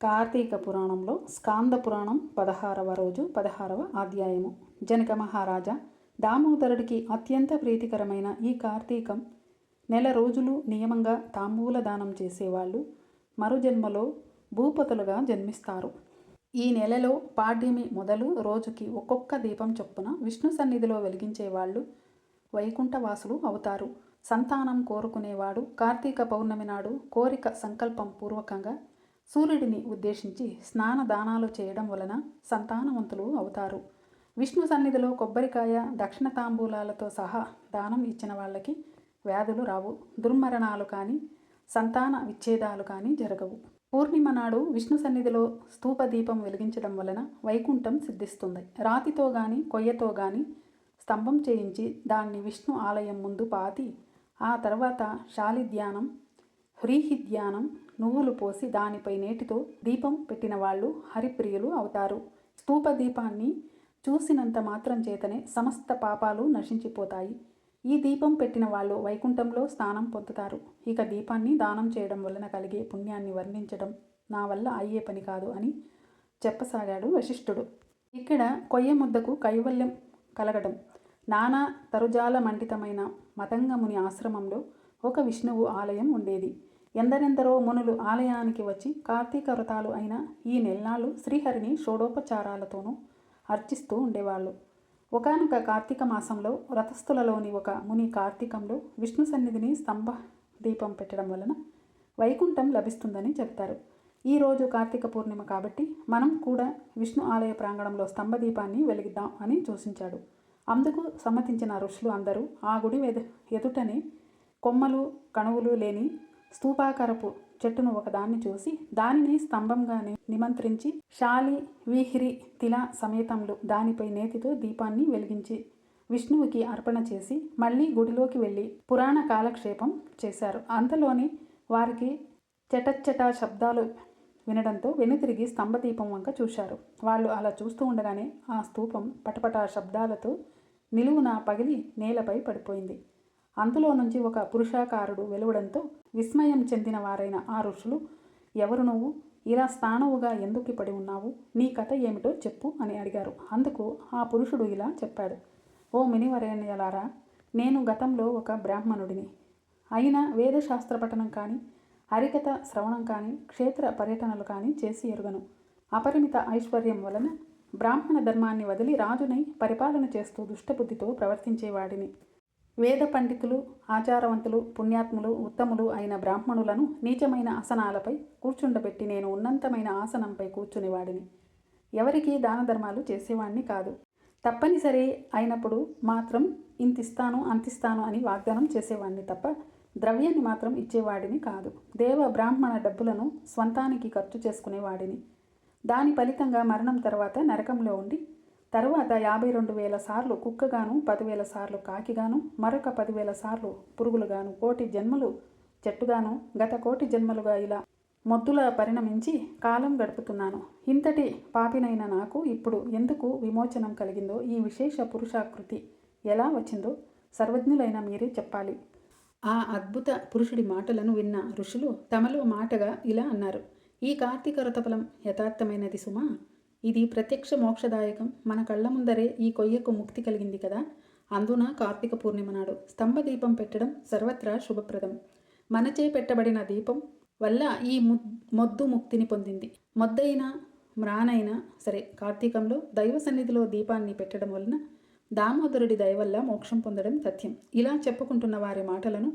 కార్తీక పురాణంలో స్కాంద పురాణం పదహారవ రోజు పదహారవ అధ్యాయము. జనక మహారాజా దామోదరుడికి అత్యంత ప్రీతికరమైన ఈ కార్తీకం నెల రోజులు నియమంగా తాంబూల దానం చేసేవాళ్ళు మరుజన్మలో భూపతులుగా జన్మిస్తారు. ఈ నెలలో పాడ్యమి మొదలు రోజుకి ఒక్కొక్క దీపం చొప్పున విష్ణు సన్నిధిలో వెలిగించేవాళ్ళు వైకుంఠవాసులు అవుతారు. సంతానం కోరుకునేవాడు కార్తీక పౌర్ణమి నాడు కోరిక సంకల్పం పూర్వకంగా సూర్యుడిని ఉద్దేశించి స్నాన దానాలు చేయడం వలన సంతానవంతులు అవుతారు. విష్ణు సన్నిధిలో కొబ్బరికాయ దక్షిణ తాంబూలాలతో సహా దానం ఇచ్చిన వాళ్ళకి వ్యాధులు రావు. దుర్మరణాలు కానీ సంతాన విచ్ఛేదాలు కానీ జరగవు. పూర్ణిమ నాడు విష్ణు సన్నిధిలో స్తూప దీపం వెలిగించడం వలన వైకుంఠం సిద్ధిస్తుంది. రాతితో గాని కొయ్యతో గాని స్తంభం చేయించి దాన్ని విష్ణు ఆలయం ముందు పాతి ఆ తర్వాత శాలిధ్యానం హ్రీహిధ్యానం నువ్వులు పోసి దానిపై నేటితో దీపం పెట్టిన వాళ్ళు హరిప్రియులు అవుతారు. స్తూప దీపాన్ని చూసినంత మాత్రం చేతనే సమస్త పాపాలు నశించిపోతాయి. ఈ దీపం పెట్టిన వాళ్ళు వైకుంఠంలో స్థానం పొందుతారు. ఇక దీపాన్ని దానం చేయడం వలన కలిగే పుణ్యాన్ని వర్ణించడం నా వల్ల అయ్యే పని కాదు అని చెప్పసాగాడు వశిష్ఠుడు. ఇక్కడ కొయ్య ముద్దకు కైవల్యం కలగడం. నానా తరుజాల మండితమైన మతంగముని ఆశ్రమంలో ఒక విష్ణువు ఆలయం ఉండేది. ఎందరెందరో మునులు ఆలయానికి వచ్చి కార్తీక వ్రతాలు అయిన ఈ నెల్లాళ్ళు శ్రీహరిని షోడోపచారాలతోనూ అర్చిస్తూ ఉండేవాళ్ళు. ఒకనొక కార్తీక మాసంలో వ్రతస్థులలోని ఒక ముని కార్తీకంలో విష్ణు సన్నిధిని స్తంభ దీపం పెట్టడం వలన వైకుంఠం లభిస్తుందని చెప్తారు ఈరోజు కార్తీక పూర్ణిమ కాబట్టి మనం కూడా విష్ణు ఆలయ ప్రాంగణంలో స్తంభ దీపాన్ని వెలిగిద్దాం అని సూచించాడు అందుకు సమ్మతించిన ఋషులు అందరూ ఆ గుడి ఎదుటనే కొమ్మలు కణువులు లేని స్తూపాకారపు చెట్టును ఒకదాన్ని చూసి దానిని స్తంభంగానే నిమంత్రించి శాలి విహిరి తిల సమేతంలో దానిపై నేతితో దీపాన్ని వెలిగించి విష్ణువుకి అర్పణ చేసి మళ్ళీ గుడిలోకి వెళ్ళి పురాణ కాలక్షేపం చేశారు. అంతలోని వారికి చటచ్చట శబ్దాలు వినడంతో వెనుతిరిగి స్తంభదీపం వంక చూశారు. వాళ్ళు అలా చూస్తూ ఉండగానే ఆ స్తూపం పటపట శబ్దాలతో నిలువున పగిలి నేలపై పడిపోయింది. అందులో నుంచి ఒక పురుషాకారుడు వెలువడంతో విస్మయం చెందిన వారైన ఆ ఋషులు ఎవరు నువ్వు? ఇలా స్థానవుగా ఎందుకు పడి ఉన్నావు? నీ కథ ఏమిటో చెప్పు అని అడిగారు. అందుకు ఆ పురుషుడు ఇలా చెప్పాడు ఓ మినివరేణ్యలారా నేను గతంలో ఒక బ్రాహ్మణుడిని. అయినా వేదశాస్త్ర పఠనం కానీ హరికథ శ్రవణం కానీ క్షేత్ర పర్యటనలు కానీ చేసి ఎరుగను. అపరిమిత ఐశ్వర్యం వలన బ్రాహ్మణ ధర్మాన్ని వదిలి రాజునై పరిపాలన చేస్తూ దుష్టబుద్ధితో ప్రవర్తించేవాడిని. వేద పండితులు ఆచారవంతులు పుణ్యాత్ములు ఉత్తములు అయిన బ్రాహ్మణులను నీచమైన ఆసనాలపై కూర్చుండబెట్టి నేను ఉన్నంతమైన ఆసనంపై కూర్చునేవాడిని. ఎవరికీ దాన ధర్మాలు చేసేవాడిని కాదు. తప్పనిసరి అయినప్పుడు మాత్రం ఇంతిస్తాను అంతిస్తాను అని వాగ్దానం చేసేవాడిని తప్ప ద్రవ్యాన్ని మాత్రం ఇచ్చేవాడిని కాదు. దేవ బ్రాహ్మణ డబ్బులను స్వంతానికి ఖర్చు చేసుకునేవాడిని. దాని ఫలితంగా మరణం తర్వాత నరకంలో ఉండి తరువాత యాభై రెండు వేల సార్లు కుక్కగాను పదివేల సార్లు కాకిగాను మరొక పదివేల సార్లు పురుగులుగాను కోటి జన్మలు చెట్టుగాను గత కోటి జన్మలుగా ఇలా మొద్దుల పరిణమించి కాలం గడుపుతున్నాను. ఇంతటి పాపినైన నాకు ఇప్పుడు ఎందుకు విమోచనం కలిగిందో ఈ విశేష పురుషాకృతి ఎలా వచ్చిందో సర్వజ్ఞులైన మీరే చెప్పాలి. ఆ అద్భుత పురుషుడి మాటలను విన్న ఋషులు తమలో మాటగా ఇలా అన్నారు. ఈ కార్తీక వ్రతఫలం యథార్థమైనది సుమా. ఇది ప్రత్యక్ష మోక్షదాయకం. మన కళ్ళ ముందరే ఈ కొయ్యకు ముక్తి కలిగింది కదా? అందున కార్తీక పూర్ణిమ నాడు స్తంభ దీపం పెట్టడం సర్వత్రా శుభప్రదం. మనచే పెట్టబడిన దీపం వల్ల ఈ మొద్దు ముక్తిని పొందింది. మొద్దైనా మ్రానైనా సరే కార్తీకంలో దైవ సన్నిధిలో దీపాన్ని పెట్టడం వలన దామోదరుడి దయ వల్ల మోక్షం పొందడం తథ్యం. ఇలా చెప్పుకుంటున్న వారి మాటలను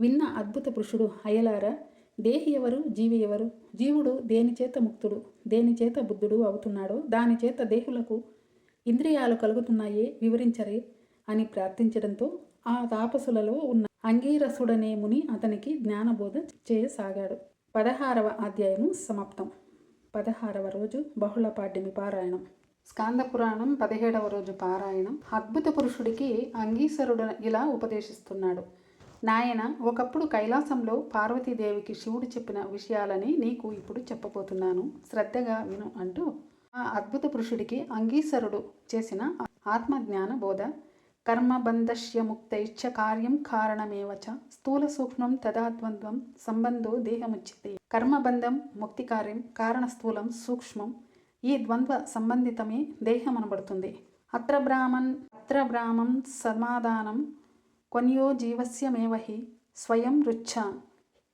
విన్న అద్భుత పురుషుడు అయ్యలారా దేహి ఎవరు? జీవి ఎవరు? జీవుడు దేని చేత ముక్తుడు? దేని చేత బుద్ధుడు అవుతున్నాడో? దాని చేత దేహులకు ఇంద్రియాలు కలుగుతున్నాయే? వివరించరే అని ప్రార్థించడంతో ఆ తాపసులలో ఉన్న అంగీరసుడనే ముని అతనికి జ్ఞానబోధ చేయసాగాడు. పదహారవ అధ్యాయము సమాప్తం. పదహారవ రోజు బహుళ పాడ్యమి పారాయణం. స్కాంద పురాణం పదిహేడవ రోజు పారాయణం. అద్భుత పురుషుడికి అంగీసరుడు ఇలా ఉపదేశిస్తున్నాడు. నాయన ఒకప్పుడు కైలాసంలో పార్వతీదేవికి శివుడు చెప్పిన విషయాలని నీకు ఇప్పుడు చెప్పబోతున్నాను. శ్రద్ధగా విను అంటూ ఆ అద్భుత పురుషుడికి అంగీశ్వరుడు చేసిన ఆత్మజ్ఞాన బోధ. కర్మబంధస్య ముక్తైశ్చ కార్యం కారణమేవచ. స్థూల సూక్ష్మం తదా సంబంధో దేహముచ్యతే. కర్మబంధం ముక్తి కార్యం కారణ స్థూలం సూక్ష్మం ఈ ద్వంద్వ సంబంధితమే దేహం అనబడుతుంది అత్ర బ్రాహ్మణ్ అత్ర బ్రాహ్మం సమాధానం కొన్యో జీవస్యమేవహి స్వయం రుచ్చ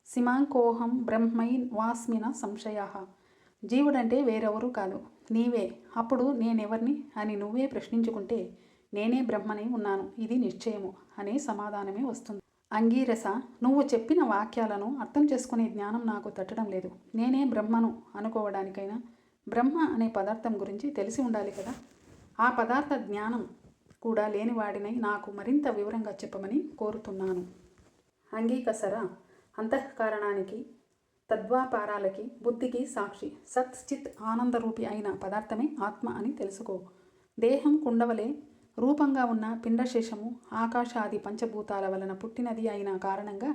సిమాంకోహం బ్రహ్మై వాస్మిన సంశయ జీవుడంటే వేరెవరూ కాదు నీవే। అప్పుడు నేనెవరిని అని నువ్వే ప్రశ్నించుకుంటే నేనే బ్రహ్మని ఉన్నాను ఇది నిశ్చయము అనే సమాధానమే వస్తుంది. అంగీరస నువ్వు చెప్పిన వాక్యాలను అర్థం చేసుకునే జ్ఞానం నాకు తట్టడం లేదు. నేనే బ్రహ్మను అనుకోవడానికైనా బ్రహ్మ అనే పదార్థం గురించి తెలిసి ఉండాలి కదా? ఆ పదార్థ జ్ఞానం కూడా లేనివాడినై నాకు మరింత వివరంగా చెప్పమని కోరుతున్నాను. అంగీకసర? అంతఃకారణానికి తద్వాపారాలకి బుద్ధికి సాక్షి. సత్చిత్ ఆనందరూపి అయిన పదార్థమే ఆత్మ అని తెలుసుకో. దేహం కుండవలే రూపంగా ఉన్న పిండశేషము ఆకాశాది పంచభూతాల వలన పుట్టినది అయిన కారణంగా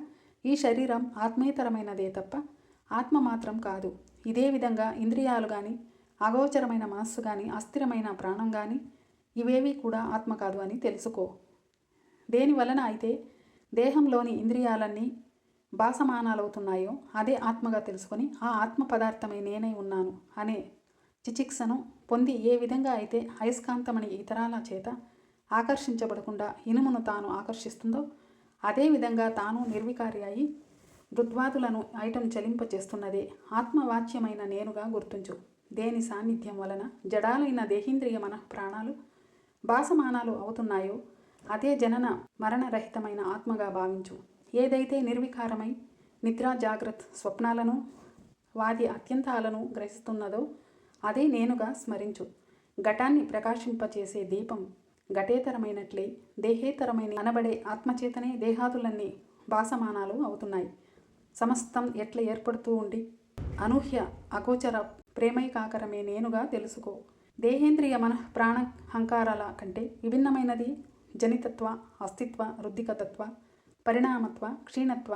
ఈ శరీరం ఆత్మేతరమైనదే తప్ప ఆత్మ మాత్రం కాదు. ఇదే విధంగా ఇంద్రియాలు కానీ అగోచరమైన మనస్సు కానీ అస్థిరమైన ప్రాణం కానీ ఇవేవీ కూడా ఆత్మ కాదు అని తెలుసుకో. దేని వలన అయితే దేహంలోని ఇంద్రియాలన్నీ భాసమానాలవుతున్నాయో అదే ఆత్మగా తెలుసుకొని ఆ ఆత్మ పదార్థమై నేనై ఉన్నాను అనే చిచిక్సను పొంది ఏ విధంగా అయితే అయస్కాంతమని ఇతరాల చేత ఆకర్షించబడకుండా ఇనుమును తాను ఆకర్షిస్తుందో అదేవిధంగా తాను నిర్వికారి అయి దృద్వాదులను ఐటం చలింపచేస్తున్నదే ఆత్మవాచ్యమైన నేనుగా గుర్తుంచు. దేని సాన్నిధ్యం వలన జడాలైన దేహేంద్రియ మన ప్రాణాలు భాసమానాలు అవుతున్నాయో అదే జనన మరణరహితమైన ఆత్మగా భావించు. ఏదైతే నిర్వికారమై నిద్ర జాగ్రత్త స్వప్నాలను వాది అత్యంతాలను గ్రహిస్తున్నదో అదే నేనుగా స్మరించు. ఘటాన్ని ప్రకాశింపచేసే దీపం ఘటేతరమైనట్లే దేహేతరమైన అనబడే ఆత్మచేతనే దేహాదులన్నీ భాసమానాలు అవుతున్నాయి. సమస్తం ఎట్ల ఏర్పడుతూ ఉండి? అనూహ్య అగోచర ప్రేమైకాకరమే నేనుగా తెలుసుకో. దేహేంద్రియ మన ప్రాణ అహంకారాల కంటే విభిన్నమైనది జనితత్వ అస్తిత్వ రుద్దికతత్వ పరిణామత్వ క్షీణత్వ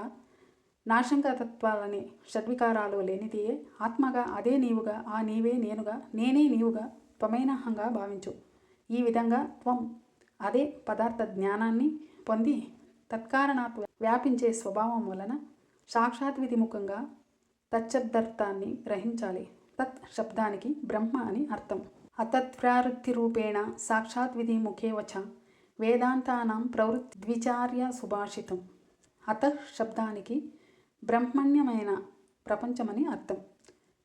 నాశంకతత్వాలని షడ్వికారాలు లేనిదియే ఆత్మగా అదే నీవుగా ఆ నీవే నేనుగా నేనే నీవుగా త్వమైనహంగా భావించు. ఈ విధంగా త్వం అదే పదార్థ జ్ఞానాన్ని పొంది తత్కారణాత్ వ్యాపించే స్వభావం వలన సాక్షాత్ విధిముఖంగా తచ్చబ్దార్థాన్ని గ్రహించాలి. తత్ శబ్దానికి బ్రహ్మ అని అర్థం. అతత్ప్రావృత్తి రూపేణ సాక్షాత్ విధి ముఖే వచ. వేదాంతానాం ప్రవృత్తి ద్విచార్య సుభాషితం. అత శబ్దానికి బ్రహ్మణ్యమైన ప్రపంచమని అర్థం.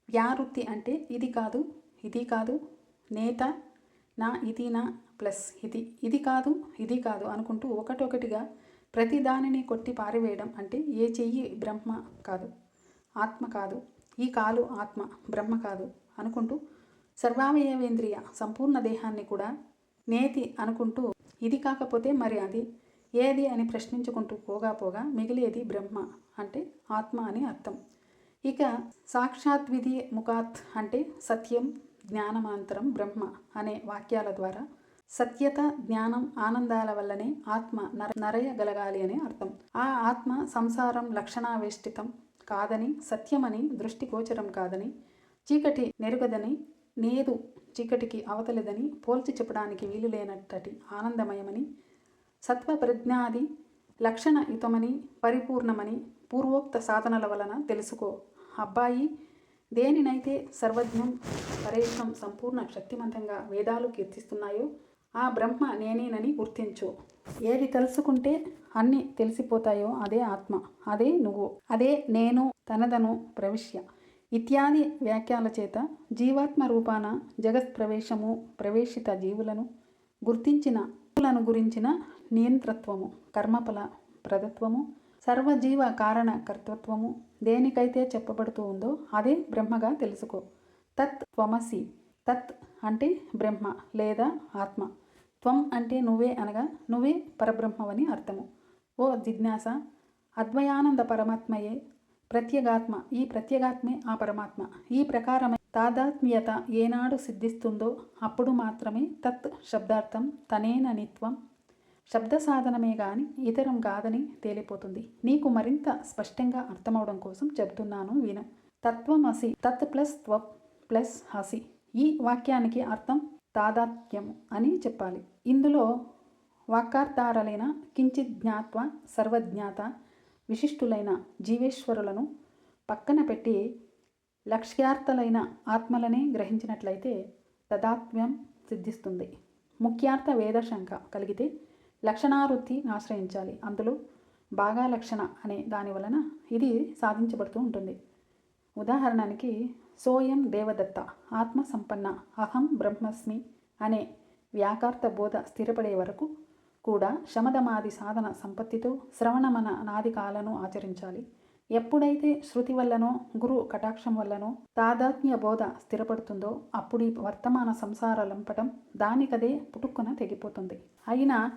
వ్యావృత్తి అంటే ఇది కాదు ఇది కాదు నేత నా ఇది నా ప్లస్ ఇది ఇది కాదు ఇది కాదు అనుకుంటూ ఒకటొకటిగా ప్రతి దానిని కొట్టి పారివేయడం అంటే ఏ చెయ్యి బ్రహ్మ కాదు ఆత్మ కాదు ఈ కాలు ఆత్మ బ్రహ్మ కాదు అనుకుంటూ సర్వావయవేంద్రియ సంపూర్ణ దేహాన్ని కూడా నేతి అనుకుంటూ ఇది కాకపోతే మరి అది ఏది అని ప్రశ్నించుకుంటూ పోగా పోగా మిగిలేది బ్రహ్మ అంటే ఆత్మ అని అర్థం. ఇక సాక్షాత్ విధి ముఖాత్ అంటే సత్యం జ్ఞానమాంతరం బ్రహ్మ అనే వాక్యాల ద్వారా సత్యత జ్ఞానం ఆనందాల వల్లనే ఆత్మ నర నరయగలగాలి అనే అర్థం. ఆ ఆత్మ సంసారం లక్షణావేష్టితం కాదని సత్యమని దృష్టిగోచరం కాదని చీకటి నెరుగదని నేదు చీకటికి అవతలేదని పోల్చి చెప్పడానికి వీలు లేనట్టటి ఆనందమయమని సత్వ ప్రజ్ఞాది లక్షణ యుతమని పరిపూర్ణమని పూర్వోక్త సాధనల వలన తెలుసుకో. అబ్బాయి దేనినైతే సర్వజ్ఞం పరేషం సంపూర్ణ శక్తిమంతంగా వేదాలు కీర్తిస్తున్నాయో ఆ బ్రహ్మ నేనేనని గుర్తించు. ఏది తెలుసుకుంటే అన్నీ తెలిసిపోతాయో అదే ఆత్మ అదే నువ్వు అదే నేను తనదను ప్రవిశ్య. ఇత్యాది వ్యాఖ్యాల చేత జీవాత్మ రూపాన జగత్ ప్రవేశము ప్రవేశిత జీవులను గుర్తించిన జీవులను గురించిన నియంత్రత్వము కర్మఫల ప్రదత్వము సర్వజీవ కారణ కర్తృత్వము దేనికైతే చెప్పబడుతూ ఉందో అదే బ్రహ్మగా తెలుసుకో. తత్ త్వమసి. తత్ అంటే బ్రహ్మ లేదా ఆత్మ. త్వం అంటే నువ్వే అనగా నువ్వే పరబ్రహ్మవని అర్థము. ఓ జిజ్ఞాస. అద్వయానంద పరమాత్మయే ప్రత్యేగాత్మ ఈ ప్రత్యేగాత్మే ఆ పరమాత్మ. ఈ ప్రకారమే తాదాత్మ్యత ఏనాడు సిద్ధిస్తుందో అప్పుడు మాత్రమే తత్ శబ్దార్థం తనేననిత్వం శబ్ద సాధనమే గాని ఇతరం కాదని తేలిపోతుంది. నీకు మరింత స్పష్టంగా అర్థమవడం కోసం చెబుతున్నాను విను. తత్వమసి తత్ ప్లస్ త్వ ప్లస్ హసి. ఈ వాక్యానికి అర్థం తాదాత్మ్యము అని చెప్పాలి. ఇందులో వాక్కార్థారలైన కించిత్ జ్ఞాత్వ సర్వజ్ఞాత విశిష్టులైన జీవేశ్వరులను పక్కన పెట్టి లక్ష్యార్థలైన ఆత్మలనే గ్రహించినట్లయితే తదాత్మ్యం సిద్ధిస్తుంది. ముఖ్యార్థ వేదశంక కలిగితే లక్షణావృత్తి ఆశ్రయించాలి. అందులో బాగా లక్షణ అనే దాని వలన ఇది సాధించబడుతూ ఉంటుంది. ఉదాహరణకి సోయం దేవదత్త ఆత్మ సంపన్న అహం బ్రహ్మస్మి అనే వ్యాకార్త బోధ స్థిరపడే వరకు కూడా శమదమాది సాధన సంపత్తితో శ్రవణమన నాది కాలను ఆచరించాలి. ఎప్పుడైతే శృతి వల్లనో గురు కటాక్షం వల్లనో తాదాత్మ్య బోధ స్థిరపడుతుందో అప్పుడు ఈ వర్తమాన సంసార లంపటం దానికదే పుట్టుక్కున తెగిపోతుంది. అయినా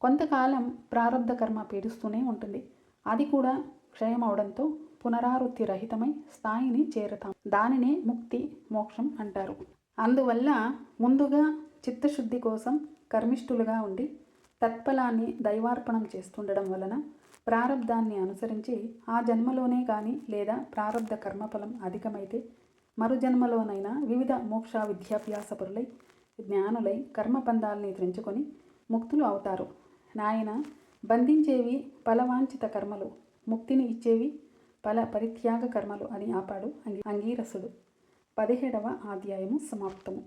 కొంతకాలం ప్రారంధ కర్మ పీడిస్తూనే ఉంటుంది. అది కూడా క్షయమవడంతో పునరావృత్తి రహితమై స్థాయిని చేరుతాం. దానినే ముక్తి మోక్షం అంటారు. అందువల్ల ముందుగా చిత్తశుద్ధి కోసం కర్మిష్ఠులుగా ఉండి తత్ఫలాన్ని దైవార్పణం చేస్తుండడం వలన ప్రారంధాన్ని అనుసరించి ఆ జన్మలోనే కానీ లేదా ప్రారంధ కర్మఫలం అధికమైతే మరు జన్మలోనైనా వివిధ మోక్ష విద్యాభ్యాస పరులై జ్ఞానులై కర్మబంధాల్ని తెంచుకొని ముక్తులు అవుతారు. నాయన బంధించేవి ఫలవాంఛిత కర్మలు ముక్తిని ఇచ్చేవి ఫల పరిత్యాగ కర్మలు అని ఆపాడు అంగీ అంగీరసుడు. పదిహేడవ అధ్యాయము సమాప్తము.